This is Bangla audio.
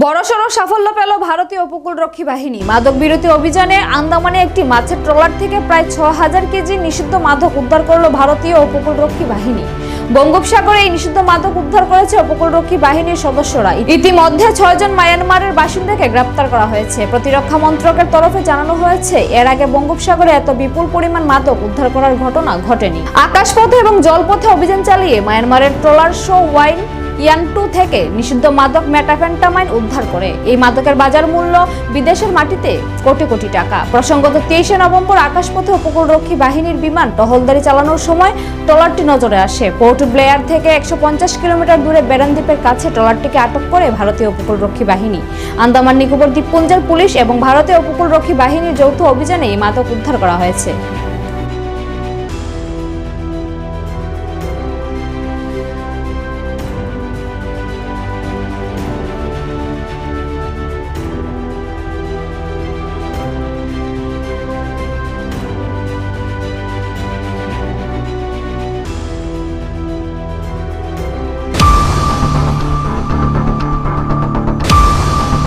বড়সড় সাফল্য পেল ভারতীয় উপকূলরক্ষী বাহিনী। মাদক বিরোধী অভিযানে আন্দামানে একটি মাছের ট্রলার থেকে প্রায় ছ হাজার কেজি নিষিদ্ধ মাদক উদ্ধার করল ভারতীয় উপকূলরক্ষী বাহিনী। বঙ্গোপসাগরে এই নিষিদ্ধ মাদক উদ্ধার করেছে উপকূলরক্ষী বাহিনীর সদস্যরা। ইতিমধ্যে ছয়জন মায়ানমারের বাসিন্দাকে গ্রেপ্তার করা হয়েছে। প্রতিরক্ষা মন্ত্রকের তরফে জানানো হয়েছে, এর আগে বঙ্গোপসাগরে এত বিপুল পরিমাণ মাদক উদ্ধার করার ঘটনা ঘটেনি। আকাশপথে এবং জলপথে অভিযান চালিয়ে মায়ানমারের ট্রলার শো ওয়াইন ইয়ানটু থেকে নিষিদ্ধ মাদক মেটাফেন্টামাইন উদ্ধার করে। এই মাদকের বাজার মূল্য বিদেশের মাটিতে কোটি কোটি টাকা। প্রসঙ্গত তেইশে নভেম্বর আকাশপথে উপকূলরক্ষী বাহিনীর বিমান টহলদারি চালানোর সময় ট্রলারটি নজরে আসে। পোর্ট ব্লেয়ার থেকে একশো পঞ্চাশ কিলোমিটার দূরে বেরানদ্বীপের কাছে ট্রলারটিকে আটক করে ভারতীয় উপকূলরক্ষী বাহিনী। আন্দামান নিকোবর দ্বীপপুঞ্জের পুলিশ এবং ভারতীয় উপকূলরক্ষী বাহিনীর যৌথ অভিযানে এই মাদক উদ্ধার করা হয়েছে।